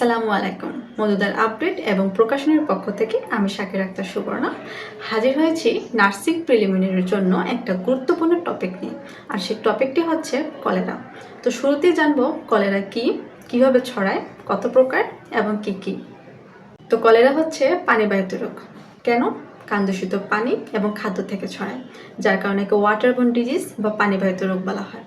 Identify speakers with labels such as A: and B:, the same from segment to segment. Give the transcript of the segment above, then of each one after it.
A: আসসালামু আলাইকুম। মধুদার আপডেট এবং প্রকাশনের পক্ষ থেকে আমি শাকির আক্তার সুবর্ণা। হাজির হয়েছি নার্সিং প্রিলিমিনারির জন্য একটা গুরুত্বপূর্ণ টপিক নিয়ে। আর সেই টপিকটি হচ্ছে কলেরা। তো শুরুতেই জানব কলেরা কি, কীভাবে ছড়ায়, কত প্রকার এবং কি কি। তো কলেরা হচ্ছে পানিবাহিত রোগ। কেন? কান দূষিত পানি এবং খাদ্য থেকে ছড়ায়, যার কারণে একে ওয়াটারবোন ডিজিজ বা পানিবাহিত রোগ বলা হয়।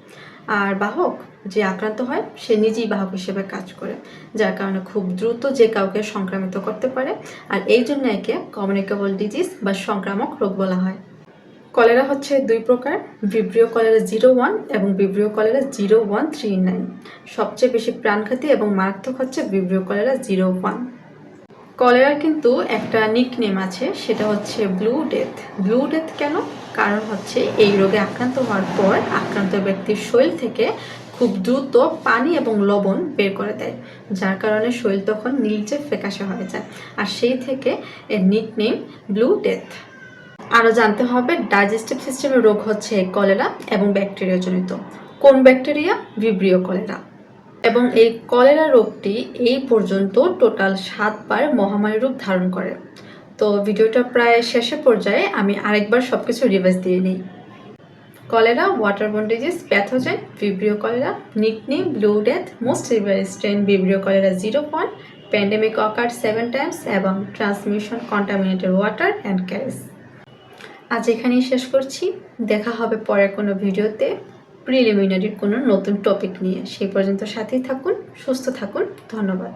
A: আর বাহক যে আক্রান্ত হয়, সে নিজেই বাহক হিসেবে কাজ করে, যার কারণে খুব দ্রুত যে কাউকে সংক্রামিত করতে পারে। আর এই জন্য একে কমিউনিকেবল ডিজিজ বা সংক্রামক রোগ বলা হয়। কলেরা হচ্ছে দুই প্রকার ভিব্রিও কলেরা জিরো ওয়ান এবং Vibrio cholera zero one three nine সবচেয়ে বেশি প্রাণঘাতী এবং মারাত্মক হচ্ছে ভিব্রিও কলেরা জিরো ওয়ান কলেরার কিন্তু একটা নিকনেম আছে, সেটা হচ্ছে ব্লু ডেথ ব্লু ডেথ কেন? কারণ হচ্ছে এই রোগে আক্রান্ত হওয়ার পর আক্রান্ত ব্যক্তির শরীর থেকে খুব দ্রুত পানি এবং লবণ বের করে দেয়, যার কারণে শরীর তখন নীলচে ফ্যাকাশে হয়ে যায়। আর সেই থেকে এর নিকনেম ব্লু ডেথ আরও জানতে হবে ডাইজেস্টিভ সিস্টেমের রোগ হচ্ছে কলেরা এবং ব্যাকটেরিয়া জনিত। কোন ব্যাকটেরিয়া ভিব্রিও কলেরা এবং এই কলেরা রোগটি এই পর্যন্ত টোটাল সাতবার মহামারী রূপ ধারণ করে। তো ভিডিওটা প্রায় শেষে পর্যায়ে আমি আরেকবার সব কিছু রিভাইজ দিয়ে নিই। Cholera waterborne disease pathogen Vibrio cholera nickname blue death most severe strain Vibrio cholera zero point pandemic occur seven times এবং transmission contaminated water and carries আজ এখানেই শেষ করছি। দেখা হবে পরের কোনো ভিডিওতে। প্রিলিমিনারির কোনো নতুন টপিক নিয়ে। সেই পর্যন্ত সাথেই থাকুন সুস্থ থাকুন ধন্যবাদ।